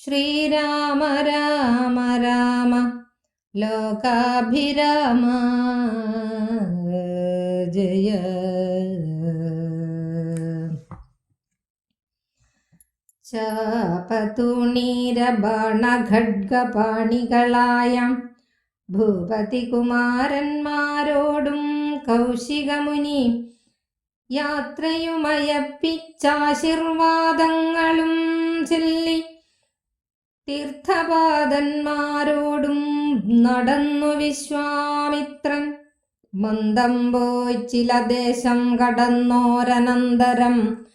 ശ്രീരാമ രാമ രാമ ലോകാഭിരാമ ജയ. ചാപതുണീരബാണഖഡ്ഗപാണികളായ ഭൂപതികുമാരന്മാരോടും കൗശികമുനി യാത്രയുമയപ്പിച്ചാശീർവാദങ്ങളും ചൊല്ലി തീർത്ഥപാദന്മാരോടും നടന്നു വിശ്വാമിത്രൻ. മന്ദം പോയി ചില ദേശം കടന്നോരനന്തരം.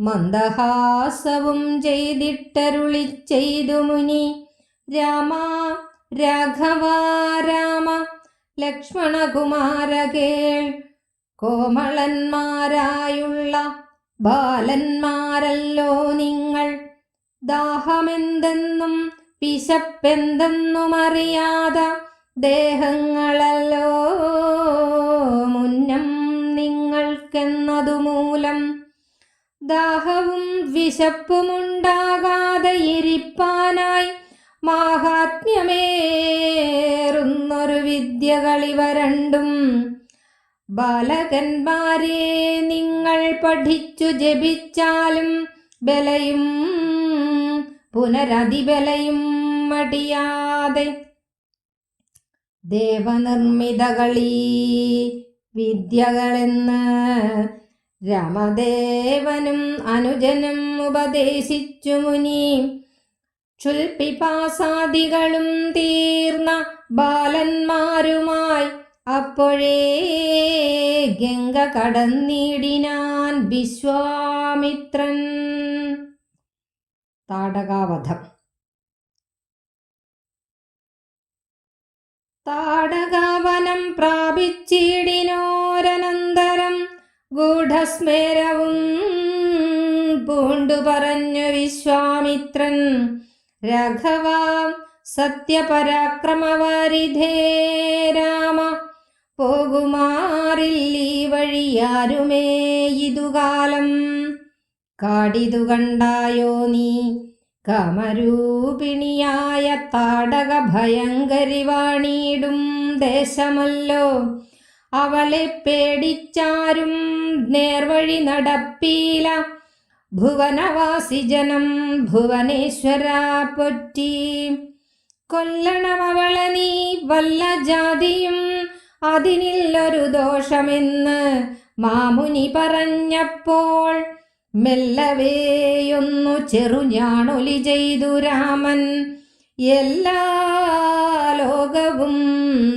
മന്ദഹാസവും ചെയ്തിട്ടരുളി ചെയ്തു മുനി. രാമ രാഘവ രാമ ലക്ഷ്മണകുമാര കേൾ. കോമളന്മാരായുള്ള ബാലന്മാരല്ലോ നിങ്ങൾ. ദാഹമെന്തെന്നും പിശപ്പെന്തെന്നുമറിയാതെ ദേഹങ്ങളല്ലോ. മുന്നം നിങ്ങൾക്കെന്നതുമൂലം ദാഹവും വിശപ്പുമുണ്ടാകാതെ ഇരിപ്പാനായി മാഹാത്മ്യമേറുന്നൊരു വിദ്യകളിവ രണ്ടും ബാലകന്മാരെ നിങ്ങൾ പഠിച്ചു ജപിച്ചാലും ബലയും പുനരതിബലയും മടിയാതെ ദേവനിർമ്മിതകളീ വിദ്യകളെന്ന് രമദേവനും അനുജനും ഉപദേശിച്ചു മുനി. ക്ഷുൽപിപാസാദികളും തീർന്ന ബാലന്മാരുമായി അപ്പോഴേ ഗംഗ കടന്നിടിനാൻ വിശ്വാമിത്രൻ. താടകാവധം. താടകാവനം പ്രാപിച്ചിടിനോരനന്തരം ഗൂഢസ്മേരവും പൂണ്ടു പറഞ്ഞു വിശ്വാമിത്രൻ രാഘവ സത്യപരാക്രമവാരിധേ രാമ പോകുമാറില്ലീ വഴിയാരുമേ ഇതുകാലം? കാടിതു കണ്ടായോ നീ? കാമരൂപിണിയായ താടക ഭയങ്കരി വാണിയിടും ദേശമല്ലോ. അവളെ പേടിച്ചാരും നേർവഴി നടപ്പീല. ഭുവനവാസി ജനം ഭുവനേശ്വര പൊറ്റി. കൊല്ലണമവളെ നീ വല്ല ജാതിയും അതിനില്ലൊരു ദോഷമെന്ന് മാമുനി പറഞ്ഞപ്പോൾ മെല്ലവേയൊന്നു ചെറുഞാണൊലി ചെയ്തു രാമൻ. എല്ലാ ലോകവും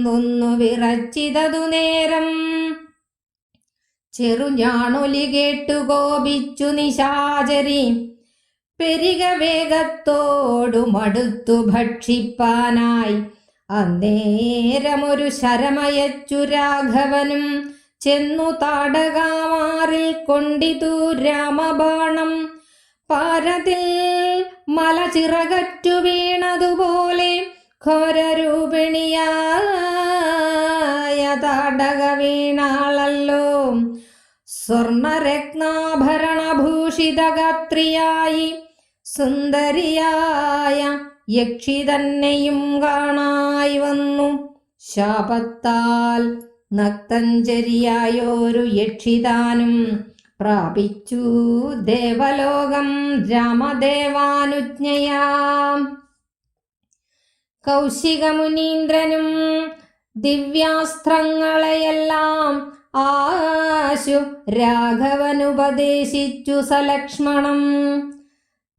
ഒന്നു വിറച്ചിതതു നേരം. ചെറുഞാണൊലി കേട്ടു കോപിച്ചു നിശാചരി. പെരിക വേഗത്തോടു മടുത്തു ഭക്ഷിപ്പാനായി. അന്നേരമൊരു ശരമയച്ചു രാഘവനും. ചെന്നു താടകാമാറിൽ കൊണ്ടിതു രാമബാണം. പാരതിൽ മല ചിറകറ്റു വീണതുപോലെ ഘോരരൂപിണിയായ താടക വീണാളല്ലോ. സ്വർണരത്നാഭരണഭൂഷിതഗാത്രിയായി സുന്ദരിയായ യക്ഷി തന്നെയും കാണായി വന്നു. ശാപത്താൽ നക്തഞ്ചരിയായോരു യക്ഷിതാനും പ്രാപിച്ചു ദേവലോകം രാമദേവാനുജ്ഞയാ. കൗശികമുനീന്ദ്രനും ദിവ്യാസ്ത്രങ്ങളെയെല്ലാം ആശു രാഘവനുപദേശിച്ചു സലക്ഷ്മണം.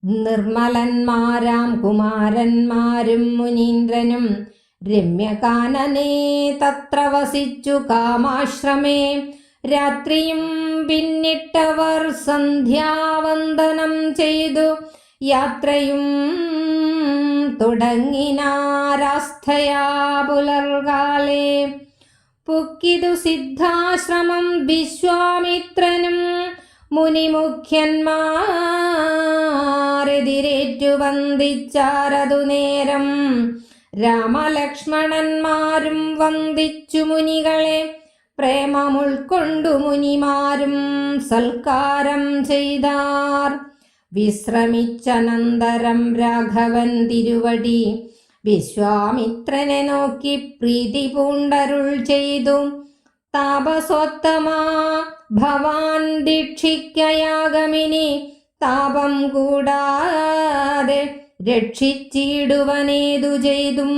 നിർമ്മലന്മാരാം കുമാരന്മാരും മുനീന്ദ്രനും രമ്യകാനനെ തത്ര വസിച്ചു കാമാശ്രമേ. രാത്രിയും പിന്നിട്ടവർ സന്ധ്യാവന്ദനം ചെയ്തു. യാത്രയും തുടങ്ങിനാരാസ്ഥയാ പുലർകാലേ പുക്കിതു സിദ്ധാശ്രമം വിശ്വാമിത്രനും മുനിമുഖ്യന്മാരെതിരേറ്റു വന്ദിച്ചാരതു നേരം. രാമലക്ഷ്മണന്മാരും വന്ദിച്ചു മുനികളെ. പ്രേമമുൾക്കൊണ്ടു മുനിമാരും സൽക്കാരം ചെയ്താർ. വിശ്രമിച്ചനന്തരം രാഘവൻ തിരുവടി. വിശ്വാമിത്രനെ നോക്കി പ്രീതി പൂണ്ടരുൾ ചെയ്തു. താപസോത്തമാ ഭവാൻ ദീക്ഷിക്കയാഗമിനി. താപം കൂടാതെ രക്ഷിച്ചിടുവനേതു ചെയ്തും.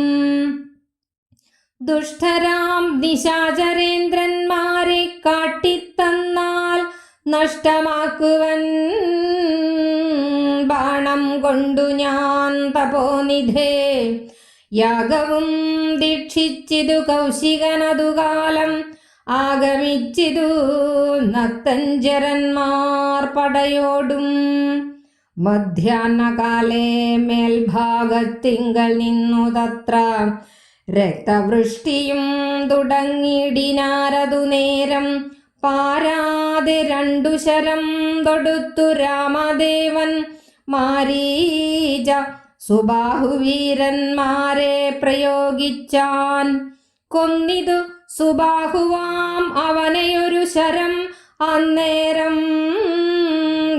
ദുഷ്ടരാം നിശാചരേന്ദ്രന്മാരെ കാട്ടിത്തന്നാൽ നഷ്ടമാക്കുവൻ. ബാണം കൊണ്ടു ഞാൻ തപോനിധേ. യാഗവും ദീക്ഷിച്ചിതു കൗശികനതുകാലം ആഗമിച്ചിതു നത്തഞ്ചരന്മാർ പടയോടും. മധ്യാഹ്നകാലേ മേൽഭാഗത്തിങ്കൽ നിന്നു തത്ര രക്തവൃഷ്ടിയും തുടങ്ങിയിടിനാരതു നേരം പാരാതെ രണ്ടു ശരം തൊടുത്തു രാമദേവൻ മാരീജ സുബാഹുവീരന്മാരെ പ്രയോഗിച്ചാൻ. കൊന്നിതു സുബാഹുവാം അവനെയൊരു ശരം അന്നേരം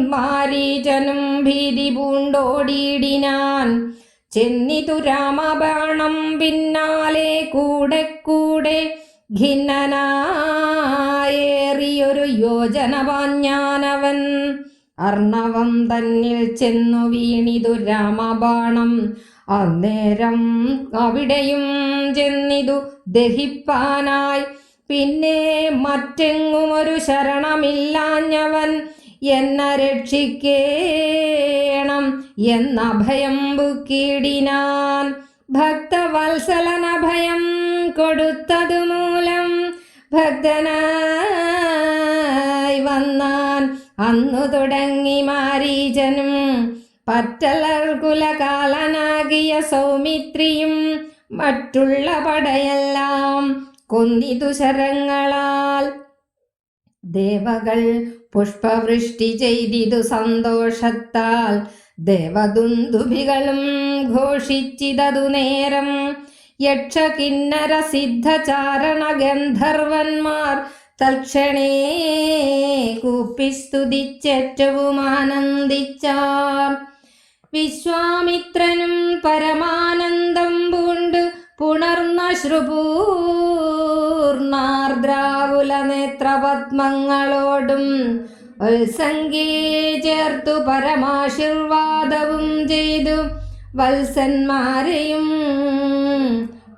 മാരീചനും ഭീതി പൂണ്ടോടിയിടിനാൻ. ചെന്നിതു രാമബാണം പിന്നാലെ കൂടെ കൂടെ ഖിന്നനായേറിയൊരു യോജന പാഞ്ഞാനവൻ അർണവം തന്നിൽ ചെന്നു വീണിതു രാമബാണം. അന്നേരം അവിടെയും ചെന്നിതു ദഹിപ്പാനായി. പിന്നെ മറ്റെങ്ങും ഒരു ശരണമില്ലാഞ്ഞവൻ. എന്ന രക്ഷിക്കേണം എന്ന ഭയം ബുക്കിടിനാൻ ഭക്തവത്സലനഭയം കൊടുത്തതു മൂലം ഭക്തനായി വന്നാൻ. അന്നു തുടങ്ങി മാരീചനും പറ്റലർ കുലകാലനാകിയ സൗമിത്രിയും മറ്റുള്ള പടയെല്ലാം കൊന്നി ദുശരങ്ങളാൽ ദേവകൾ പുഷ്പവൃഷ്ടി ചെയ്തിതു സന്തോഷത്താൽ ദേവദുന്ദുഭികളും ഘോഷിച്ചിതതു നേരം. യക്ഷകിന്നര സിദ്ധചാരണ ഗന്ധർവന്മാർ തൽക്ഷണേ കൂപ്പിസ്തുതിച്ചേറ്റവും ആനന്ദിച്ചാർ. വിശ്വാമിത്രനും പരമാനന്ദം പൂണ്ട് പുണർന്ന ശ്രുപൂർണാർദ്രാകുല നേത്രപത്മങ്ങളോടും ഉത്സംഗീ ചേർത്തു പരമാശീർവാദവും ചെയ്തു വത്സന്മാരെയും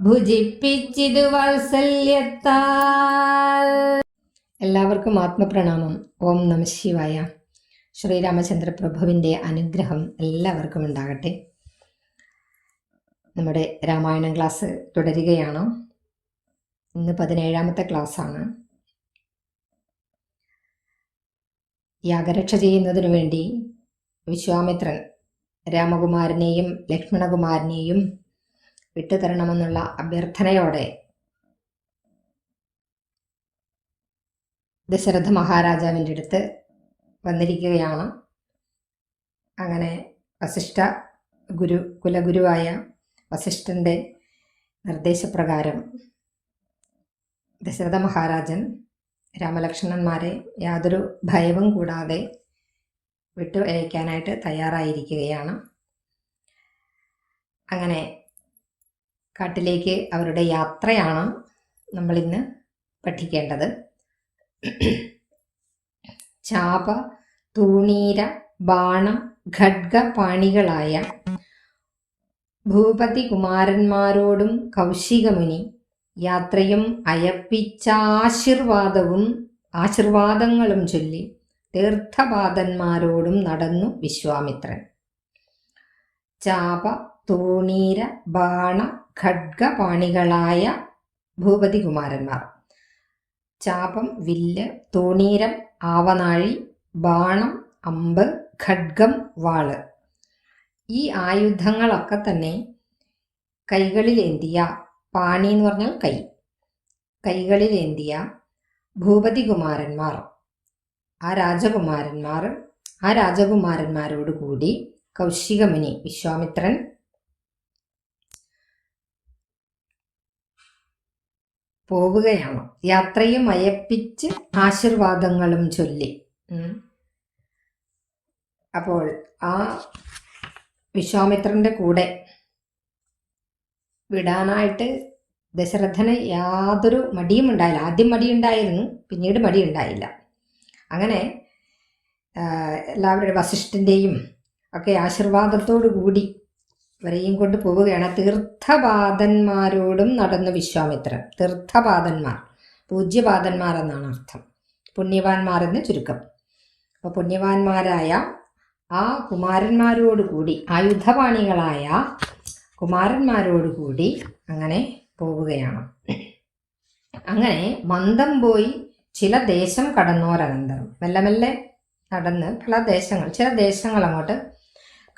ഭുജിപ്പിച്ചിതു വാത്സല്യത്താൽ. എല്ലാവർക്കും ആത്മപ്രണാമം. ഓം നമ ശിവായ. ശ്രീരാമചന്ദ്ര പ്രഭുവിന്റെ അനുഗ്രഹം എല്ലാവർക്കും ഉണ്ടാകട്ടെ. നമ്മുടെ രാമായണം ക്ലാസ് തുടരുകയാണ്. ഇന്ന് പതിനേഴാമത്തെ ക്ലാസ്സാണ്. യാഗരക്ഷ ചെയ്യുന്നതിനു വേണ്ടി വിശ്വാമിത്രൻ രാമകുമാരനെയും ലക്ഷ്മണകുമാരനെയും വിട്ടുതരണമെന്നുള്ള അഭ്യർത്ഥനയോടെ ദശരഥ മഹാരാജാവിന്റെ അടുത്ത് വന്നിരിക്കുകയാണ്. അങ്ങനെ വസിഷ്ഠ ഗുരു കുലഗുരുവായ വസിഷ്ഠന്റെ നിർദ്ദേശപ്രകാരം ദശരഥ മഹാരാജൻ രാമലക്ഷ്മണന്മാരെ യാതൊരു ഭയവും കൂടാതെ വിട്ടു അയക്കാനായിട്ട് തയ്യാറായിരിക്കുകയാണ്. അങ്ങനെ കാട്ടിലേക്ക് അവരുടെ യാത്രയാണ് നമ്മളിന്ന് പഠിക്കേണ്ടത്. ചാപ തൂണീര ബാണം ഖഡ്ഗപാണികളായ ഭൂപതി കുമാരന്മാരോടും കൗശികമുനി യാത്രയും അയപ്പിച്ചാശീർവാദവും ആശീർവാദങ്ങളും ചൊല്ലി തീർത്ഥപാദന്മാരോടും നടന്നു വിശ്വാമിത്രൻ. ചാപ തൂണീര ബാണ ഖഡ്ഗപാണികളായ ഭൂപതി കുമാരന്മാർ ചാപം വില്ല് തൂണീരം ആവനാഴി ബാണം അമ്പ് ഖഡ്ഗം വാൾ. ഈ ആയുധങ്ങളൊക്കെ തന്നെ കൈകളിലേന്തിയ പാണി എന്ന് പറഞ്ഞാൽ കൈ കൈകളിലേന്തിയ ഭൂപതികുമാരന്മാർ. ആ രാജകുമാരന്മാർ ആ രാജകുമാരന്മാരോട് കൂടി കൗശികമുനി വിശ്വാമിത്രൻ പോവുകയാണ്. യാത്രയും അയപ്പിച്ച് ആശീർവാദങ്ങളും ചൊല്ലി. അപ്പോൾ ആ വിശ്വാമിത്രന്റെ കൂടെ വിടാനായിട്ട് ദശരഥന് യാതൊരു മടിയും ഉണ്ടായില്ല. ആദ്യം മടിയുണ്ടായിരുന്നു പിന്നീട് മടിയുണ്ടായില്ല അങ്ങനെ എല്ലാവരുടെ വസിഷ്ഠന്റെയും ഒക്കെ ആശീർവാദത്തോടു കൂടി ഇവരെയും കൊണ്ട് പോവുകയാണ് തീർത്ഥപാദന്മാരോടും നടന്നു വിശ്വാമിത്രൻ. തീർത്ഥപാദന്മാർ പൂജ്യപാദന്മാർ എന്നാണ് അർത്ഥം. പുണ്യവാന്മാർ എന്ന് ചുരുക്കം. അപ്പോൾ പുണ്യവാന്മാരായ ആ കുമാരന്മാരോടുകൂടി ആയുധപാണികളായ കുമാരന്മാരോടുകൂടി അങ്ങനെ പോവുകയാണ്. അങ്ങനെ മന്ദം പോയി ചില ദേശം കടന്നോരനന്തരം മെല്ലെ മെല്ലെ നടന്ന് പല ദേശങ്ങൾ ചില ദേശങ്ങൾ അങ്ങോട്ട്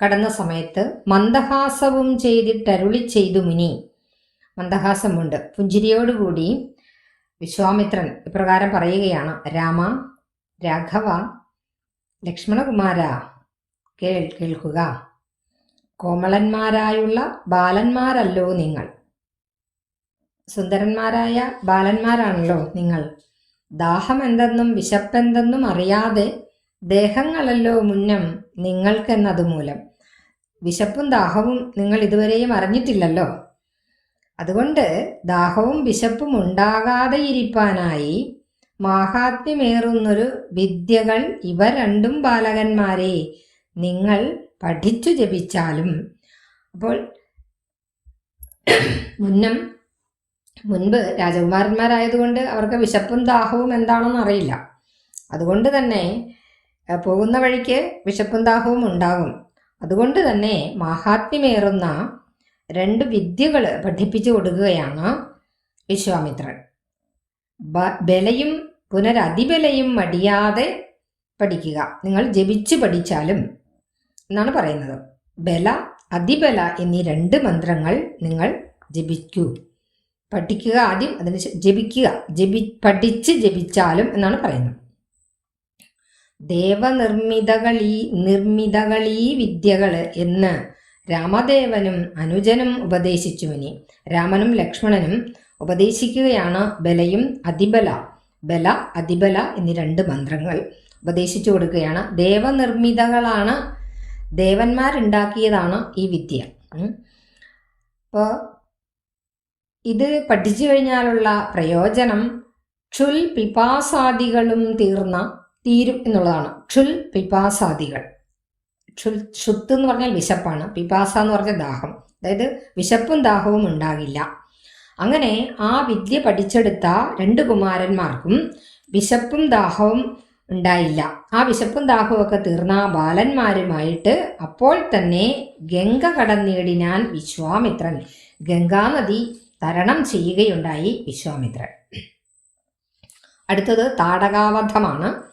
കടന്ന സമയത്ത് മന്ദഹാസവും ചെയ്തിട്ടരുളി ചെയ്തു മുനി. മന്ദഹാസമുണ്ട്. പുഞ്ചിരിയോടുകൂടി വിശ്വാമിത്രൻ ഇപ്രകാരം പറയുകയാണ് രാമ രാഘവ ലക്ഷ്മണകുമാര കേൾ കേൾക്കുക. കോമളന്മാരായുള്ള ബാലന്മാരല്ലോ നിങ്ങൾ. സുന്ദരന്മാരായ ബാലന്മാരാണല്ലോ നിങ്ങൾ. ദാഹം എന്തെന്നും വിശപ്പെന്തെന്നും അറിയാതെ ദേഹങ്ങളല്ലോ മുന്നം നിങ്ങൾക്കെന്നത് മൂലം വിശപ്പും ദാഹവും നിങ്ങൾ ഇതുവരെയും അറിഞ്ഞിട്ടില്ലല്ലോ. അതുകൊണ്ട് ദാഹവും വിശപ്പും ഉണ്ടാകാതെ ഇരിപ്പാനായി മാഹാത്മ്യമേറുന്നൊരു വിദ്യകൾ ഇവ രണ്ടും ബാലകന്മാരെ നിങ്ങൾ പഠിച്ചു ജപിച്ചാലും അപ്പോൾ മുന്നം മുൻപ് രാജകുമാരന്മാരായതുകൊണ്ട് അവർക്ക് വിശപ്പും ദാഹവും എന്താണെന്ന് അറിയില്ല. അതുകൊണ്ട് തന്നെ പോകുന്ന വഴിക്ക് വിശപ്പും ദാഹവും ഉണ്ടാകും. അതുകൊണ്ട് തന്നെ മാഹാത്മ്യമേറുന്ന രണ്ട് വിദ്യകൾ പഠിപ്പിച്ചു കൊടുക്കുകയാണ് വിശ്വാമിത്രൻ. ബലയും പുനരതിബലയും മടിയാതെ പഠിക്കുക. നിങ്ങൾ ജപിച്ചു പഠിച്ചാലും എന്നാണ് പറയുന്നത്. ബല അതിബല എന്നീ രണ്ട് മന്ത്രങ്ങൾ നിങ്ങൾ ജപിക്കൂ. പഠിക്കുക ആദ്യം അതിന് ജപിക്കുക. ജപി പഠിച്ച് ജപിച്ചാലും എന്നാണ് പറയുന്നത്. ദേവനിർമ്മിതകളീ നിർമ്മിതകളീ വിദ്യകൾ എന്ന് രാമദേവനും അനുജനും ഉപദേശിച്ചു മുനി രാമനും ലക്ഷ്മണനും ഉപദേശിക്കുകയാണ് ബലയും അതിബല. ബല അതിബല എന്നീ രണ്ട് മന്ത്രങ്ങൾ ഉപദേശിച്ചു കൊടുക്കുകയാണ്. ദേവനിർമ്മിതകളാണ് ദേവന്മാരുണ്ടാക്കിയതാണ് ഈ വിദ്യ. അപ്പോൾ ഇത് പഠിച്ചു കഴിഞ്ഞാലുള്ള പ്രയോജനം ക്ഷുൽ പിപാസാദികളും തീർന്ന തീരും എന്നുള്ളതാണ്. ക്ഷുൽ പിപാസാദികൾ. ക്ഷുൽ ക്ഷുത്ത് എന്ന് പറഞ്ഞാൽ വിശപ്പാണ്. പിപാസ എന്ന് പറഞ്ഞാൽ ദാഹം. അതായത് വിശപ്പും ദാഹവും ഉണ്ടാകില്ല. അങ്ങനെ ആ വിദ്യ പഠിച്ചെടുത്ത രണ്ട് കുമാരന്മാർക്കും വിശപ്പും ദാഹവും ഉണ്ടായില്ല. ആ വിശപ്പും ദാഹവുമൊക്കെ തീർന്ന ബാലന്മാരുമായിട്ട് അപ്പോൾ തന്നെ ഗംഗ കടന്നിടിനാൻ വിശ്വാമിത്രൻ ഗംഗാനദി തരണം ചെയ്യുകയുണ്ടായി വിശ്വാമിത്രൻ. അടുത്തത് താടകാവധമാണ്.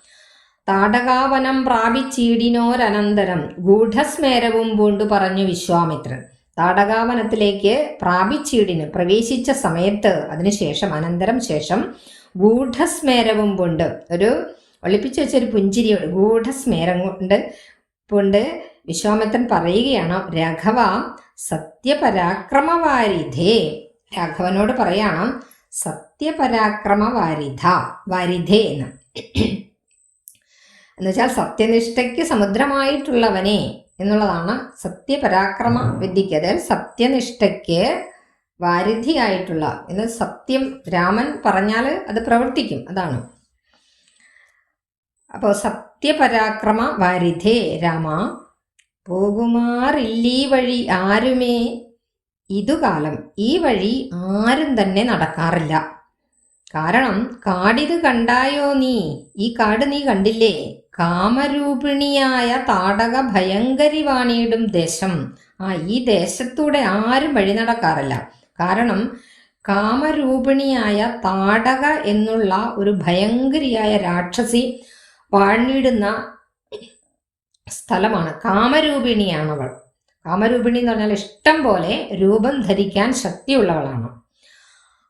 താടകാവനം പ്രാപിച്ചീടിനോരനന്തരം ഗൂഢസ്മേരവും പൂണ്ടു പറഞ്ഞു വിശ്വാമിത്രൻ. താടകാവനത്തിലേക്ക് പ്രാപിച്ചീടിന് പ്രവേശിച്ച സമയത്ത് അതിനുശേഷം അനന്തരം ശേഷം ഗൂഢസ്മേരവും പൂണ്ട് ഒരു ഒളിപ്പിച്ചു വെച്ചൊരു പുഞ്ചിരിയോട് ഗൂഢസ്മേരം കൊണ്ട് കൊണ്ട് വിശ്വാമിത്രൻ പറയുകയാണ് രാഘവ സത്യപരാക്രമവാരിധേ. രാഘവനോട് പറയാണ് സത്യപരാക്രമ വാരിധ വാരിധേ എന്ന് എന്നുവെച്ചാൽ സത്യനിഷ്ഠയ്ക്ക് സമുദ്രമായിട്ടുള്ളവനെ എന്നുള്ളതാണ് സത്യപരാക്രമ വിദ്യയ്ക്ക് അതായത് സത്യനിഷ്ഠയ്ക്ക് വാരിധിയായിട്ടുള്ള എന്ന് സത്യം രാമൻ പറഞ്ഞാൽ അത് പ്രവർത്തിക്കും. അതാണ്. അപ്പോൾ സത്യപരാക്രമ വാരിധേ രാമ. പോകുമാറില്ലീ വഴി ആരുമേ? ഇതുകാലം ഈ വഴി ആരും തന്നെ നടക്കാറില്ല. കാരണം കാടിത് കണ്ടായോ നീ? ഈ കാട് നീ കണ്ടില്ലേ? കാമരൂപിണിയായ താടക ഭയങ്കരി വാണിയിടും ദേശം. ആ ഈ ദേശത്തൂടെ ആരും വഴി നടക്കാറില്ല. കാരണം കാമരൂപിണിയായ താടക എന്നുള്ള ഒരു ഭയങ്കരിയായ രാക്ഷസി വാണിടുന്ന സ്ഥലമാണ്. അവൾ കാമരൂപിണി എന്ന് പറഞ്ഞാൽ ഇഷ്ടം പോലെ രൂപം ധരിക്കാൻ ശക്തിയുള്ളവളാണ്.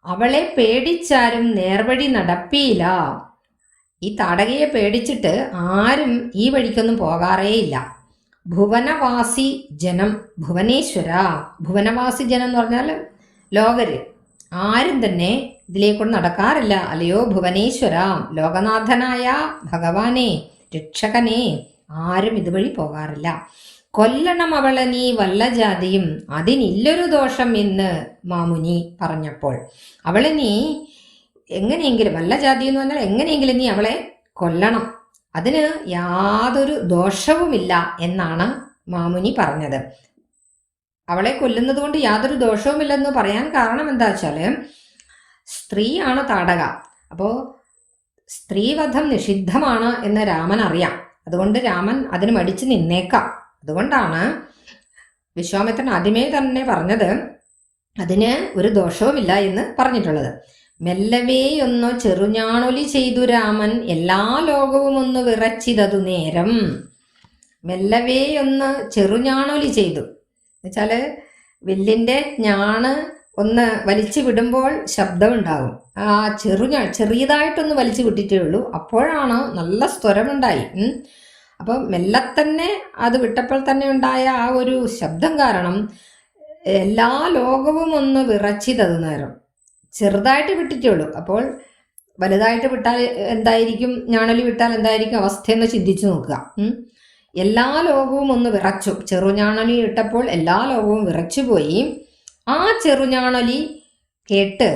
അവളെ പേടിച്ചാരും നേർവഴി നടപ്പിയില്ല. ഈ താടകയെ പേടിച്ചിട്ട് ആരും ഈ വഴിക്കൊന്നും പോകാറേയില്ല. ഭുവനവാസി ജനം ഭുവനേശ്വര. ഭുവനവാസി ജനം എന്ന് പറഞ്ഞാൽ ലോകര്. ആരും തന്നെ ഇതിലേക്കൂടെ നടക്കാറില്ല. അല്ലയോ ഭുവനേശ്വര ലോകനാഥനായ ഭഗവാനെ രക്ഷകനെ ആരും ഇതുവഴി പോകാറില്ല. കൊല്ലണം അവളെ നീ വല്ല ജാതിയും അതിനില്ലൊരു ദോഷം എന്ന് മാമുനി പറഞ്ഞപ്പോൾ അവളെ നീ എങ്ങനെയെങ്കിലും വല്ല ജാതി എന്ന് പറഞ്ഞാൽ എങ്ങനെയെങ്കിലും നീ അവളെ കൊല്ലണം. അതിന് യാതൊരു ദോഷവുമില്ല എന്നാണ് മാമുനി പറഞ്ഞത്. അവളെ കൊല്ലുന്നത് കൊണ്ട് യാതൊരു ദോഷവുമില്ലെന്ന് പറയാൻ കാരണം എന്താ വെച്ചാൽ സ്ത്രീയാണ് താടക. അപ്പോൾ സ്ത്രീവധം നിഷിദ്ധമാണ് എന്ന് രാമൻ അറിയാം അതുകൊണ്ട് രാമൻ അതിന് മടിച്ച് നിന്നേക്കാം. അതുകൊണ്ടാണ് വിശ്വാമിത്രൻ ആദ്യമേ തന്നെ പറഞ്ഞത് അതിന് ഒരു ദോഷവുമില്ല എന്ന് പറഞ്ഞിട്ടുള്ളത്. മെല്ലവേയൊന്നു ചെറുഞാണൊലി ചെയ്തു രാമൻ എല്ലാ ലോകവും ഒന്ന് വിറച്ചിതതു നേരം. മെല്ലവേയൊന്ന് ചെറുഞാണൊലി ചെയ്തു. എന്നുവെച്ചാൽ വില്ലിന്റെ ഞാണ് ഒന്ന് വലിച്ചു വിടുമ്പോൾ ശബ്ദമുണ്ടാകും ആ ചെറു ചെറിയതായിട്ടൊന്ന് വലിച്ചു വിട്ടിട്ടേ ഉള്ളൂ. അപ്പോഴാണ് നല്ല സ്വരമുണ്ടായി അപ്പം മെല്ലെ തന്നെ അത് വിട്ടപ്പോൾ തന്നെ ഉണ്ടായ ആ ഒരു ശബ്ദം കാരണം എല്ലാ ലോകവും ഒന്ന് വിറച്ചിതത് നേരം. ചെറുതായിട്ട് വിട്ടിട്ടേ ഉള്ളൂ. അപ്പോൾ വലുതായിട്ട് വിട്ടാൽ എന്തായിരിക്കും? ഞാണലി വിട്ടാൽ എന്തായിരിക്കും അവസ്ഥയെന്ന് ചിന്തിച്ചു നോക്കുക. എല്ലാ ലോകവും ഒന്ന് വിറച്ചു. ചെറുഞാണലി ഇട്ടപ്പോൾ എല്ലാ ലോകവും വിറച്ചുപോയി. ആ ചെറുഞാണലി കേട്ട്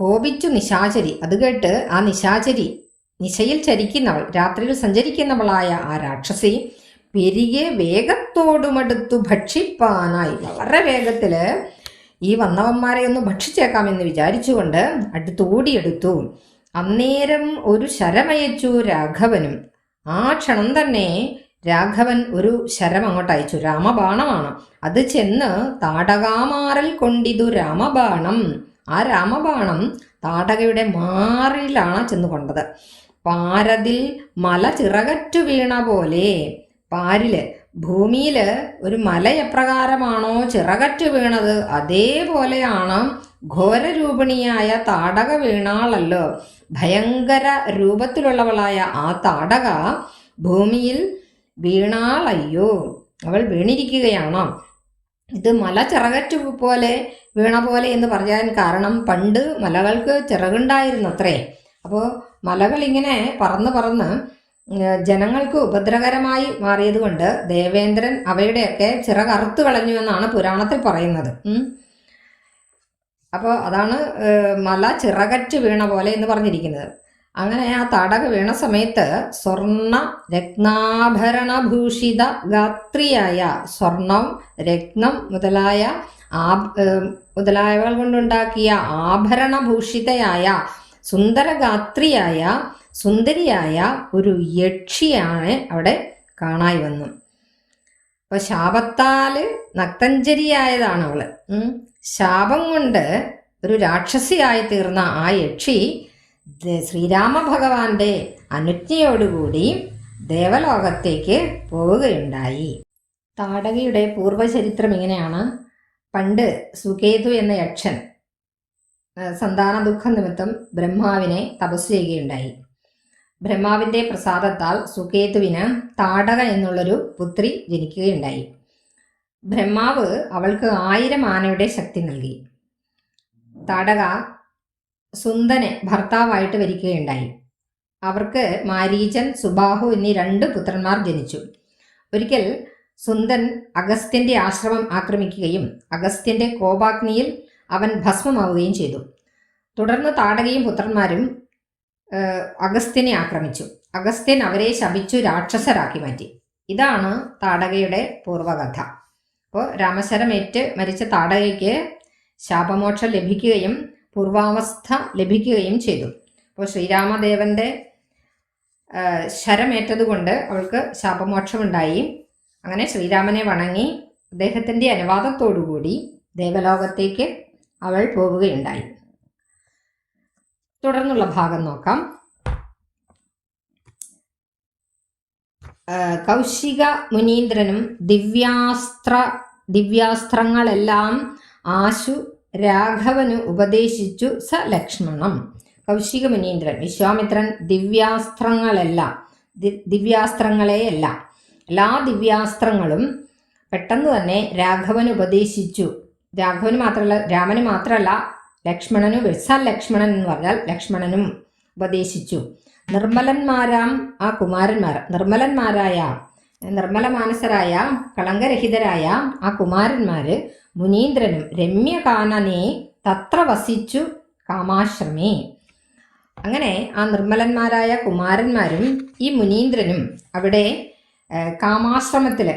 കോപിച്ചു നിശാചരി. അത് കേട്ട് ആ നിശാചരി നിശയിൽ ചരിക്കുന്നവൾ രാത്രിയിൽ സഞ്ചരിക്കുന്നവളായ ആ രാക്ഷസി പെരികെ വേഗത്തോടുമടുത്തു ഭക്ഷിപ്പാനായി. വളരെ വേഗത്തിൽ ഈ വന്നവന്മാരെ ഒന്ന് ഭക്ഷിച്ചേക്കാമെന്ന് വിചാരിച്ചുകൊണ്ട് അടുത്തോടിയെടുത്തു അന്നേരം ഒരു ശരമയച്ചു രാഘവനും. ആ ക്ഷണം തന്നെ രാഘവൻ ഒരു ശരം അങ്ങോട്ട് അയച്ചു. രാമബാണമാണ്. അത് ചെന്ന് താടകാമാറിൽ കൊണ്ടിതു രാമബാണം. ആ രാമബാണം താടകയുടെ മാറിലാണ് ചെന്ന് കൊണ്ടത്. പാരതിൽ മല ചിറകറ്റു വീണ പോലെ പാരിൽ ഭൂമിയിൽ ഒരു മല എപ്രകാരമാണോ ചിറകറ്റു വീണത്? അതേപോലെയാണ് ഘോരരൂപിണിയായ താടക വീണാളല്ലോ. ഭയങ്കര രൂപത്തിലുള്ളവളായ ആ താടക ഭൂമിയിൽ വീണാളയ്യോ അവൾ വീണിരിക്കുകയാണോ? ഇത് മല ചിറകറ്റ് പോലെ വീണ പോലെ എന്ന് പറയാൻ കാരണം പണ്ട് മലകൾക്ക് ചിറകുണ്ടായിരുന്നു അത്രേ അപ്പോൾ മലകൾ ഇങ്ങനെ പറന്ന് പറന്ന് ജനങ്ങൾക്ക് ഉപദ്രവകരമായി മാറിയത് കൊണ്ട് ദേവേന്ദ്രൻ അവയുടെയൊക്കെ ചിറകറുത്തു കളഞ്ഞു എന്നാണ് പുരാണത്തിൽ പറയുന്നത്. അപ്പോൾ അതാണ് മല ചിറകറ്റ് വീണ പോലെ എന്ന് പറഞ്ഞിരിക്കുന്നത്. അങ്ങനെ ആ തടക വീണ സമയത്ത് സ്വർണ രത്നാഭരണഭൂഷിത ഗാത്രിയായ സ്വർണം രത്നം മുതലായ ആ ഏർ മുതലായവകൾ കൊണ്ടുണ്ടാക്കിയ ആഭരണഭൂഷിതയായ സുന്ദരഗാത്രിയായ സുന്ദരിയായ ഒരു യക്ഷിയാണ് അവിടെ കാണായി വന്നു. അപ്പൊ ശാപത്താൽ നക്തഞ്ചരിയായതാണ് അവൾ. ശാപം കൊണ്ട് ഒരു രാക്ഷസിയായി തീർന്ന ആ യക്ഷി ശ്രീരാമ ഭഗവാന്റെ അനുജ്ഞയോടുകൂടി ദേവലോകത്തേക്ക് പോവുകയുണ്ടായി. താടകയുടെ പൂർവചരിത്രം ഇങ്ങനെയാണ്. പണ്ട് സുകേതു എന്ന യക്ഷൻ സന്താന ദുഃഖം നിമിത്തം ബ്രഹ്മാവിനെ തപസ് ചെയ്യുകയുണ്ടായി. ബ്രഹ്മാവിന്റെ പ്രസാദത്താൽ സുകേതുവിന് താടക എന്നുള്ളൊരു പുത്രി ജനിക്കുകയുണ്ടായി. ബ്രഹ്മാവ് അവൾക്ക് ആയിരം ആനയുടെ ശക്തി നൽകി. താടക സുന്ദനെ ഭർത്താവായിട്ട് വരികയുണ്ടായി. അവർക്ക് മാരീചൻ സുബാഹു എന്നീ രണ്ട് പുത്രന്മാർ ജനിച്ചു. ഒരിക്കൽ സുന്ദൻ അഗസ്ത്യന്റെ ആശ്രമം ആക്രമിക്കുകയും അഗസ്ത്യന്റെ കോപാഗ്നിയിൽ അവൻ ഭസ്മമാവുകയും ചെയ്തു. തുടർന്ന് താടകയും പുത്രന്മാരും അഗസ്ത്യനെ ആക്രമിച്ചു. അഗസ്ത്യൻ അവരെ ശപിച്ചു രാക്ഷസരാക്കി മാറ്റി. ഇതാണ് താടകയുടെ പൂർവകഥ അപ്പോൾ രാമശരമേറ്റ് മരിച്ച താടകയ്ക്ക് ശാപമോക്ഷം ലഭിക്കുകയും പൂർവാവസ്ഥ ലഭിക്കുകയും ചെയ്തു. അപ്പോൾ ശ്രീരാമദേവന്റെ ശരമേറ്റതുകൊണ്ട് അവൾക്ക് ശാപമോക്ഷമുണ്ടായി. അങ്ങനെ ശ്രീരാമനെ വണങ്ങി അദ്ദേഹത്തിന്റെ അനുവാദത്തോടുകൂടി ദേവലോകത്തേക്ക് അവൾ പോവുകയുണ്ടായി. തുടർന്നുള്ള ഭാഗം നോക്കാം. കൗശിക മുനീന്ദ്രനും ദിവ്യാസ്ത്ര ദിവ്യാസ്ത്രങ്ങളെല്ലാം ആശു രാഘവന് ഉപദേശിച്ചു സ ലക്ഷ്മണം. കൗശിക മുനീന്ദ്രൻ വിശ്വാമിത്രൻ ദിവ്യാസ്ത്രങ്ങളെല്ലാം ദിവ്യാസ്ത്രങ്ങളെയല്ല എല്ലാ ദിവ്യാസ്ത്രങ്ങളും പെട്ടെന്ന് തന്നെ രാഘവൻ ഉപദേശിച്ചു. രാഘവന് മാത്രമല്ല രാമന് മാത്രമല്ല ലക്ഷ്മണനും സ ലക്ഷ്മണൻ എന്ന് പറഞ്ഞാൽ ലക്ഷ്മണനും ഉപദേശിച്ചു. നിർമ്മലന്മാരാം ആ കുമാരന്മാർ നിർമ്മലന്മാരായ നിർമ്മല മാനസരായ കളങ്കരഹിതരായ ആ കുമാരന്മാര് മുനീന്ദ്രനും രമ്യകാനനെ തത്ര വസിച്ചു കാമാശ്രമേ. അങ്ങനെ ആ നിർമ്മലന്മാരായ കുമാരന്മാരും ഈ മുനീന്ദ്രനും അവിടെ കാമാശ്രമത്തിൽ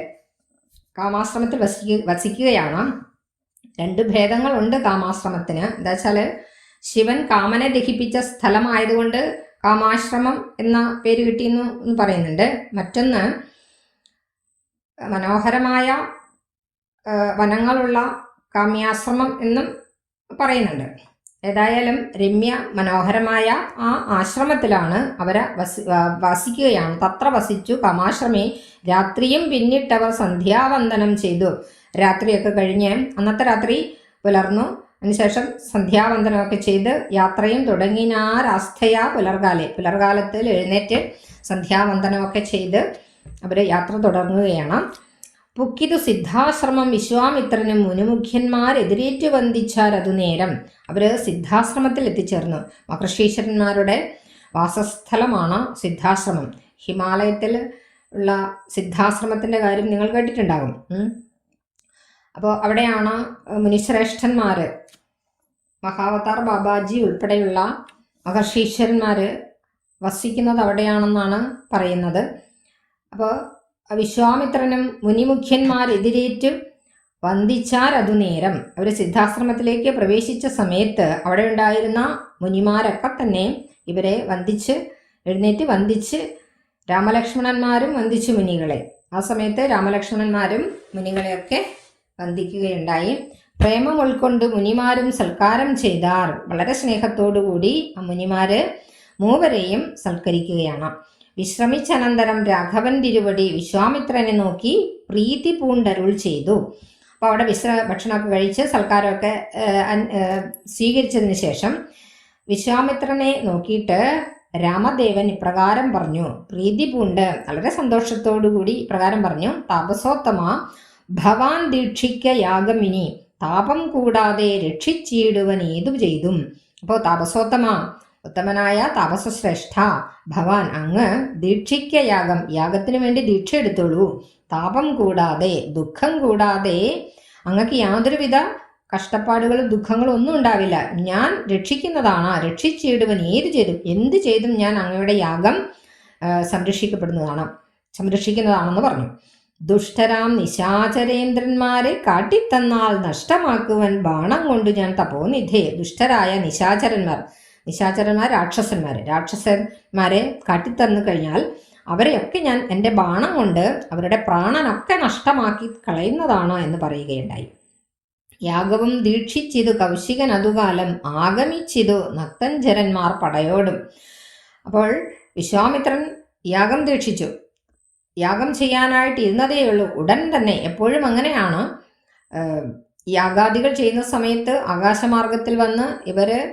കാമാശ്രമത്തിൽ വസിക്കുക വസിക്കുകയാണ്. രണ്ട് ഭേദങ്ങളുണ്ട് കാമാശ്രമത്തിന്. എന്താ വെച്ചാൽ ശിവൻ കാമനെ ദഹിപ്പിച്ച സ്ഥലമായതുകൊണ്ട് കാമാശ്രമം എന്ന പേര് കിട്ടിയെന്ന് പറയുന്നുണ്ട്. മറ്റൊന്ന് മനോഹരമായ വനങ്ങളുള്ള കാമ്യാശ്രമം എന്നും പറയുന്നുണ്ട്. ഏതായാലും രമ്യ മനോഹരമായ ആ ആശ്രമത്തിലാണ് അവരെ വസി വസിക്കുകയാണ്. തത്ര വസിച്ചു കമാശ്രമേ. രാത്രിയും പിന്നിട്ടവർ സന്ധ്യാവന്ദനം ചെയ്തു. രാത്രിയൊക്കെ കഴിഞ്ഞ് അന്നത്തെ രാത്രി പുലർന്നു. അതിനുശേഷം സന്ധ്യാവന്ദനമൊക്കെ ചെയ്ത് യാത്രയും തുടങ്ങിനാരാസ്ഥയാ പുലർകാലെ. പുലർകാലത്തിൽ എഴുന്നേറ്റ് സന്ധ്യാവന്ദനമൊക്കെ ചെയ്ത് അവർ യാത്ര തുടങ്ങുകയാണ് പുക്കിതു സിദ്ധാശ്രമം വിശ്വാമിത്രനും മുനിമുഖ്യന്മാരെതിരേറ്റു വന്ദിച്ചാൽ അതു നേരം. അവർ സിദ്ധാശ്രമത്തിൽ എത്തിച്ചേർന്നു. മഹർഷീശ്വരന്മാരുടെ വാസസ്ഥലമാണ് സിദ്ധാശ്രമം. ഹിമാലയത്തിൽ ഉള്ള സിദ്ധാശ്രമത്തിന്റെ കാര്യം നിങ്ങൾ കേട്ടിട്ടുണ്ടാകും. അപ്പോൾ അവിടെയാണ് മുനിശ്രേഷ്ഠന്മാർ മഹാവതാർ ബാബാജി ഉൾപ്പെടെയുള്ള മഹർഷീശ്വരന്മാർ വസിക്കുന്നത് അവിടെയാണെന്നാണ് പറയുന്നത്. അപ്പോൾ വിശ്വാമിത്രനും മുനിമുഖ്യന്മാർ എതിരേറ്റ് വന്ദിച്ചാൽ അതു നേരം. അവർ സിദ്ധാശ്രമത്തിലേക്ക് പ്രവേശിച്ച സമയത്ത് അവിടെ ഉണ്ടായിരുന്ന മുനിമാരൊക്കെ തന്നെ ഇവരെ വന്ദിച്ച് എഴുന്നേറ്റ് വന്ദിച്ച് രാമലക്ഷ്മണന്മാരും വന്ദിച്ചു മുനികളെ. ആ സമയത്ത് രാമലക്ഷ്മണന്മാരും മുനികളെയൊക്കെ വന്ദിക്കുകയുണ്ടായി. പ്രേമം ഉൾക്കൊണ്ട് മുനിമാരും സൽക്കാരം ചെയ്താർ. വളരെ സ്നേഹത്തോടുകൂടി ആ മുനിമാര് മൂവരെയും സൽക്കരിക്കുകയാണ്. വിശ്രമിച്ചനന്തരം രാഘവൻ തിരുവടി വിശ്വാമിത്രനെ നോക്കി പ്രീതി പൂണ്ടരുൾ ചെയ്തു. അപ്പോൾ അവിടെ വിശ്ര ഭക്ഷണമൊക്കെ കഴിച്ച് സൽക്കാരമൊക്കെ സ്വീകരിച്ചതിന് ശേഷം വിശ്വാമിത്രനെ നോക്കിയിട്ട് രാമദേവൻ ഇപ്രകാരം പറഞ്ഞു പ്രീതി പൂണ്ട്. വളരെ സന്തോഷത്തോടുകൂടി ഇപ്രകാരം പറഞ്ഞു താപസോത്തമ ഭവാൻ ദീക്ഷിക്ക യാഗമിനി താപം കൂടാതെ രക്ഷിച്ചിടുവൻ ഏതു ചെയ്തും. അപ്പോൾ താപസോത്തമ ഉത്തമനായ താപസശ്രേഷ്ഠ ഭവാൻ അങ്ങ് ദീക്ഷിക്ക യാഗം യാഗത്തിനു വേണ്ടി ദീക്ഷ എടുത്തോളൂ. താപം കൂടാതെ ദുഃഖം കൂടാതെ അങ്ങക്ക് യാതൊരുവിധ കഷ്ടപ്പാടുകളും ദുഃഖങ്ങളും ഒന്നും ഉണ്ടാവില്ല. ഞാൻ രക്ഷിക്കുന്നതാണ് രക്ഷിച്ചിടുവൻ ഏത് ചെയ്തും എന്ത് ചെയ്തും ഞാൻ അങ്ങയുടെ യാഗം സംരക്ഷിക്കപ്പെടുന്നതാണ് സംരക്ഷിക്കുന്നതാണെന്ന് പറഞ്ഞു. ദുഷ്ടരാം നിശാചരേന്ദ്രന്മാരെ കാട്ടിത്തന്നാൽ നഷ്ടമാക്കുവാൻ ബാണം കൊണ്ട് ഞാൻ തപോനിധേ. ദുഷ്ടരായ നിശാചരന്മാർ നിശാചരന്മാർ രാക്ഷസന്മാർ രാക്ഷസന്മാരെ കാട്ടിത്തന്നു കഴിഞ്ഞാൽ അവരെയൊക്കെ ഞാൻ എന്റെ ബാണം കൊണ്ട് അവരുടെ പ്രാണനൊക്കെ നഷ്ടമാക്കി കളയുന്നതാണ് എന്ന് പറയുകയുണ്ടായി. യാഗവും ദീക്ഷിച്ചിതു കൗശികൻ അതുകാലം ആഗമിച്ചിതു നത്തഞ്ചരന്മാർ പടയോടും. അപ്പോൾ വിശ്വാമിത്രൻ യാഗം ദീക്ഷിച്ചു. യാഗം ചെയ്യാനായിട്ട് ഇരുന്നതേ ഉള്ളൂ. ഉടൻ തന്നെ എപ്പോഴും അങ്ങനെയാണ്. യാഗാദികൾ ചെയ്യുന്ന സമയത്ത് ആകാശമാർഗത്തിൽ വന്ന് ഏഹ്,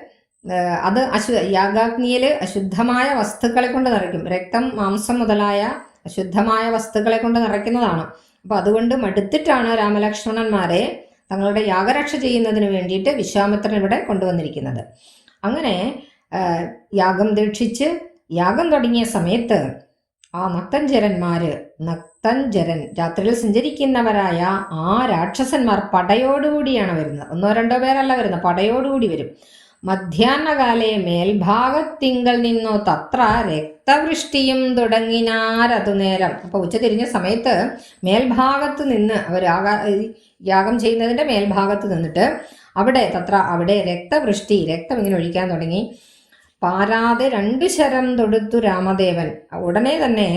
അത് അശു യാഗാഗ്നിയിൽ അശുദ്ധമായ വസ്തുക്കളെ കൊണ്ട് നിറയ്ക്കും. രക്തം മാംസം മുതലായ അശുദ്ധമായ വസ്തുക്കളെ കൊണ്ട് നിറയ്ക്കുന്നതാണ്. അപ്പം അതുകൊണ്ട് മടുത്തിട്ടാണ് രാമലക്ഷ്മണന്മാരെ തങ്ങളുടെ യാഗരക്ഷ ചെയ്യുന്നതിന് വേണ്ടിയിട്ട് വിശ്വാമിത്രൻ ഇവിടെ കൊണ്ടുവന്നിരിക്കുന്നത്. അങ്ങനെ യാഗം ദീക്ഷിച്ച് യാഗം തുടങ്ങിയ സമയത്ത് ആ നക്തഞ്ചരന്മാര് നക്തഞ്ചരൻ രാത്രിയിൽ സഞ്ചരിക്കുന്നവരായ ആ രാക്ഷസന്മാർ പടയോടുകൂടിയാണ് വരുന്നത്. ഒന്നോ രണ്ടോ പേരല്ല വരുന്നത് പടയോടുകൂടി വരും. മധ്യാഹ്നകാലെ മേൽഭാഗത്തിങ്കൽ നിന്നോ തത്ര രക്തവൃഷ്ടിയും തുടങ്ങിനാരതു നേരം. അപ്പോൾ ഉച്ച തിരിഞ്ഞ സമയത്ത് മേൽഭാഗത്ത് നിന്ന് അവർ യാഗം ചെയ്യുന്നതിന്റെ മേൽഭാഗത്ത് നിന്നിട്ട് അവിടെ തത്ര അവിടെ രക്തവൃഷ്ടി രക്തം ഇങ്ങനെ ഒഴിക്കാൻ തുടങ്ങി. പാരാതെ രണ്ട് ശരം തൊടുത്തു രാമദേവൻ. ഉടനെ തന്നെ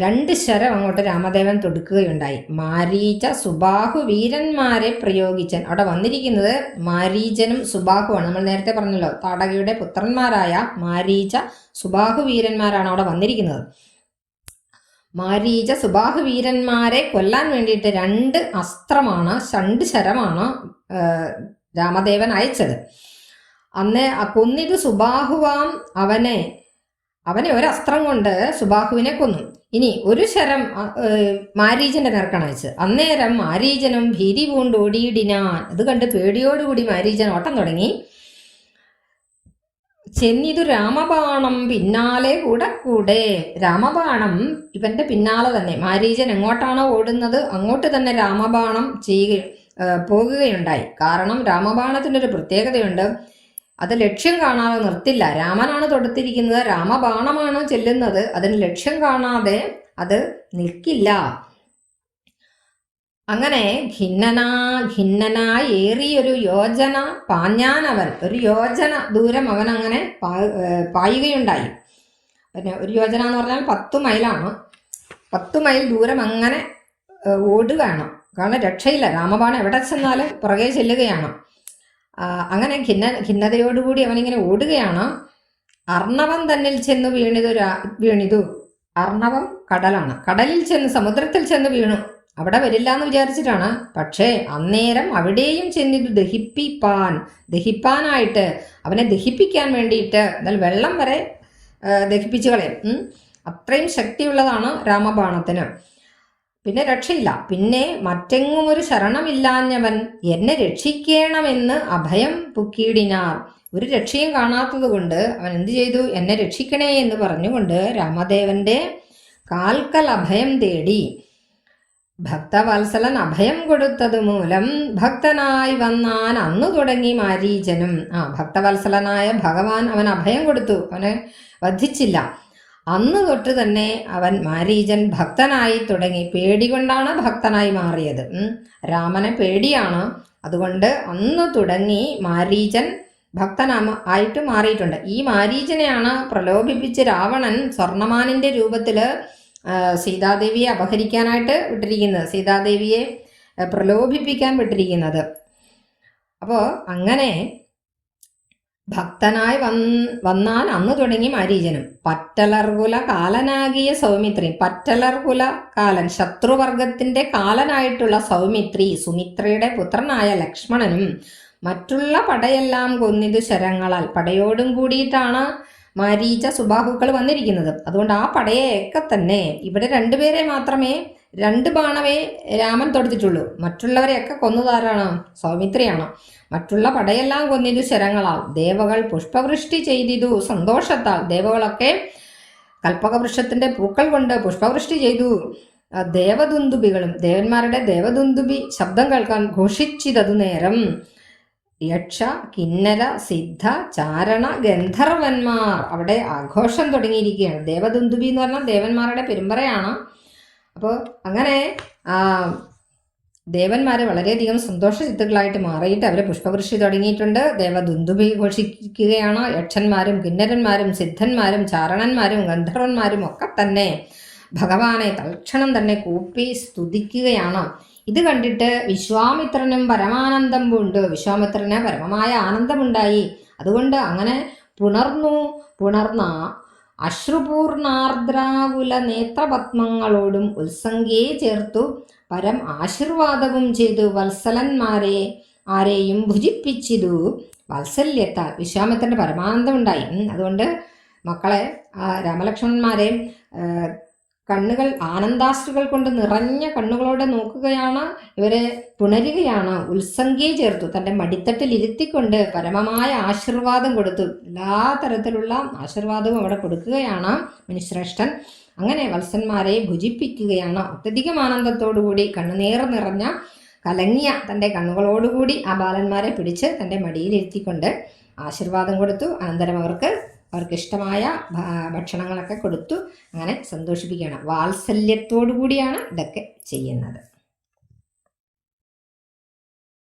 രണ്ട് ശരം അങ്ങോട്ട് രാമദേവൻ തൊടുക്കുകയുണ്ടായി. മാരീച സുബാഹു വീരന്മാരെ പ്രയോഗിച്ചൻ. അവിടെ വന്നിരിക്കുന്നത് മാരീചനും സുബാഹുവാണ്. നമ്മൾ നേരത്തെ പറഞ്ഞല്ലോ താടകയുടെ പുത്രന്മാരായ മാരീച സുബാഹു വീരന്മാരാണ് അവിടെ വന്നിരിക്കുന്നത്. മാരീച സുബാഹു വീരന്മാരെ കൊല്ലാൻ വേണ്ടിയിട്ട് രണ്ട് അസ്ത്രമാണ് രണ്ട് ശരമാണ് രാമദേവൻ അയച്ചത്. അന്ന് കൊന്നിത് സുബാഹുവാം അവനെ അവനെ ഒരു അസ്ത്രം കൊണ്ട് സുബാഹുവിനെ കൊന്നു. ഇനി ഒരു ശരം മാരീജന്റെ നേർക്കണയച്ച് അന്നേരം മാരീജനും ഭീതി പൂണ്ട് ഓടിയിടിനാൻ. അത് കണ്ട് പേടിയോടുകൂടി മാരീജൻ ഓട്ടം തുടങ്ങി. ചെന്നിതു രാമബാണം പിന്നാലെ കൂടെ കൂടെ രാമബാണം ഇവന്റെ പിന്നാലെ തന്നെ. മാരീജൻ എങ്ങോട്ടാണോ ഓടുന്നത് അങ്ങോട്ട് തന്നെ രാമബാണം ചെയ്യുക പോകുകയുണ്ടായി. കാരണം രാമബാണത്തിനൊരു പ്രത്യേകതയുണ്ട്. അത് ലക്ഷ്യം കാണാതെ നിർത്തില്ല. രാമനാണ് തൊടുത്തിരിക്കുന്നത്. രാമബാണമാണ് ചെല്ലുന്നത്. അതിന് ലക്ഷ്യം കാണാതെ അത് നിൽക്കില്ല. അങ്ങനെ ഖിന്നനാ ഖിന്നനായി ഏറിയൊരു യോജന പാഞ്ഞാനവൻ. ഒരു യോജന ദൂരം അവൻ അങ്ങനെ പായുകയുണ്ടായി. പിന്നെ ഒരു യോജന എന്ന് പറഞ്ഞാൽ പത്ത് മൈലാണ്. പത്ത് മൈൽ ദൂരം അങ്ങനെ ഓടുകയാണ്. കാരണം രക്ഷയില്ല. രാമബാണം എവിടെ ചെന്നാലും പുറകെ ചെല്ലുകയാണ്. അങ്ങനെ ഖിന്ന ഖിന്നതയോടുകൂടി അവനിങ്ങനെ ഓടുകയാണ്. അർണവം തന്നിൽ ചെന്ന് വീണിതു വീണിതു. അർണവം കടലാണ്. കടലിൽ ചെന്ന് സമുദ്രത്തിൽ ചെന്ന് വീണു. അവിടെ വരില്ല എന്ന് വിചാരിച്ചിട്ടാണ്. പക്ഷേ അന്നേരം അവിടെയും ചെന്നിത് ദഹിപ്പിപ്പാൻ. ദഹിപ്പാനായിട്ട് അവനെ ദഹിപ്പിക്കാൻ വേണ്ടിയിട്ട് എന്നാൽ വെള്ളം വരെ ദഹിപ്പിച്ചു കളയും. അത്രയും ശക്തിയുള്ളതാണ് രാമബാണത്തിന്. പിന്നെ രക്ഷയില്ല. പിന്നെ മറ്റെങ്ങും ഒരു ശരണമില്ലാഞ്ഞവൻ എന്നെ രക്ഷിക്കണമെന്ന് അഭയം പുക്കിയിടിനാർ. ഒരു രക്ഷയും കാണാത്തത് കൊണ്ട് അവൻ എന്ത് ചെയ്തു? എന്നെ രക്ഷിക്കണേ എന്ന് പറഞ്ഞുകൊണ്ട് രാമദേവന്റെ കാൽക്കൽ അഭയം തേടി. ഭക്തവത്സലൻ അഭയം കൊടുത്തത് മൂലം ഭക്തനായി വന്നാൻ അന്നു തുടങ്ങി മാരീചനും ആ ഭക്തവത്സലനായ ഭഗവാൻ അവൻ അഭയം കൊടുത്തു. അവനെ വധിച്ചില്ല. അന്ന് തൊട്ട് തന്നെ അവൻ മാരീചൻ ഭക്തനായി തുടങ്ങി. പേടി കൊണ്ടാണ് ഭക്തനായി മാറിയത്. രാമനെ പേടിയാണ്. അതുകൊണ്ട് അന്ന് തുടങ്ങി മാരീചൻ ഭക്തനാമ ആയിട്ട് മാറിയിട്ടുണ്ട്. ഈ മാരീചനെയാണ് പ്രലോഭിപ്പിച്ച് രാവണൻ സ്വർണമാനിന്റെ രൂപത്തിൽ സീതാദേവിയെ അപഹരിക്കാനായിട്ട് വിട്ടിരിക്കുന്നത്. സീതാദേവിയെ പ്രലോഭിപ്പിക്കാൻ വിട്ടിരിക്കുന്നത്. അപ്പോൾ അങ്ങനെ ഭക്തനായി വന്ന് വന്നാൽ അന്ന് തുടങ്ങി മാരീചനും. പറ്റലർകുല കാലനാകിയ സൗമിത്രി പറ്റലർകുല കാലൻ ശത്രുവർഗത്തിന്റെ കാലനായിട്ടുള്ള സൗമിത്രി സുമിത്രയുടെ പുത്രനായ ലക്ഷ്മണനും മറ്റുള്ള പടയെല്ലാം കൊന്നിതു ശരങ്ങളാൽ. പടയോടും കൂടിയിട്ടാണ് മാരീച സുബാഹുക്കൾ വന്നിരിക്കുന്നത്. അതുകൊണ്ട് ആ പടയെയൊക്കെ തന്നെ ഇവിടെ രണ്ടുപേരെ മാത്രമേ രണ്ട് ബാണവേ രാമൻ തൊടുത്തിട്ടുള്ളൂ. മറ്റുള്ളവരെയൊക്കെ കൊന്നതാരാണ്? സൗമിത്രിയാണ്. മറ്റുള്ള പടയെല്ലാം കൊന്നിതു ശരങ്ങളാൽ ദേവകൾ പുഷ്പവൃഷ്ടി ചെയ്തിതു സന്തോഷത്താൽ ദേവകളൊക്കെ കൽപ്പകവൃക്ഷത്തിന്റെ പൂക്കൾ കൊണ്ട് പുഷ്പവൃഷ്ടി ചെയ്തു. ആ ദേവദുന്ദുബികളും ദേവന്മാരുടെ ദേവദുന്ദുബി ശബ്ദം കേൾക്കാൻ ഘോഷിച്ചിതതു നേരം യക്ഷ കിന്നര സിദ്ധ ചാരണ ഗന്ധർവന്മാർ. അവിടെ ആഘോഷം തുടങ്ങിയിരിക്കുകയാണ്. ദേവദുന്ദുബി എന്ന് പറഞ്ഞാൽ ദേവന്മാരുടെ പെരുമ്പറയാണ്. അപ്പോൾ അങ്ങനെ ആ ദേവന്മാർ വളരെയധികം സന്തോഷചിത്തുക്കളായിട്ട് മാറിയിട്ട് അവർ പുഷ്പവൃഷ്ടി തുടങ്ങിയിട്ടുണ്ട്. ദേവദുന്ദുബി ഘോഷിക്കുകയാണ്. യക്ഷന്മാരും കിന്നരന്മാരും സിദ്ധന്മാരും ചാരണന്മാരും ഗന്ധർവന്മാരും ഒക്കെ തന്നെ ഭഗവാനെ തൽക്ഷണം തന്നെ കൂപ്പി സ്തുതിക്കുകയാണ്. ഇത് കണ്ടിട്ട് വിശ്വാമിത്രനും പരമാനന്ദം പൂണ്ട്. വിശ്വാമിത്രന് പരമമായ ആനന്ദമുണ്ടായി. അതുകൊണ്ട് അങ്ങനെ പുണർന്നു പുണർന്ന അശ്രുപൂർണാർദ്രാകുല നേത്രപത്മങ്ങളോടും ഉത്സംഗിയെ ചേർത്തു പരം ആശീർവാദവും ചെയ്തു വത്സലന്മാരെ ആരെയും ഭുജിപ്പിച്ചിതു. വാത്സല്യത്താൽ വിശ്വാമിത്രന്റെ പരമാനന്ദമുണ്ടായി. അതുകൊണ്ട് മക്കളെ രാമലക്ഷ്മണന്മാരെ കണ്ണുകൾ ആനന്ദാശ്രുകൾ കൊണ്ട് നിറഞ്ഞ കണ്ണുകളോടെ നോക്കുകയാണ്. ഇവരെ പുണരുകയാണ്. ഉത്സംഖ്യയെ ചേർത്തു. തന്റെ മടിത്തട്ടിൽ ഇരുത്തിക്കൊണ്ട് പരമമായ ആശീർവാദം കൊടുത്തു. എല്ലാ തരത്തിലുള്ള ആശീർവാദവും അവിടെ കൊടുക്കുകയാണ്. മുനിശ്രേഷ്ഠൻ അങ്ങനെ വത്സന്മാരെ ഭുജിപ്പിക്കുകയാണ്. അത്യധികം ആനന്ദത്തോടുകൂടി കണ്ണുനീർ നിറഞ്ഞ കലങ്ങിയ തന്റെ കണ്ണുകളോടുകൂടി ആ ബാലന്മാരെ പിടിച്ച് തന്റെ മടിയിലിരുത്തിക്കൊണ്ട് ആശീർവാദം കൊടുത്തു. അനന്തരം അവർക്ക് അവർക്ക് ഇഷ്ടമായ ഭക്ഷണങ്ങളൊക്കെ കൊടുത്തു അങ്ങനെ സന്തോഷിപ്പിക്കുകയാണ്. വാത്സല്യത്തോടു കൂടിയാണ് ഇതൊക്കെ ചെയ്യുന്നത്.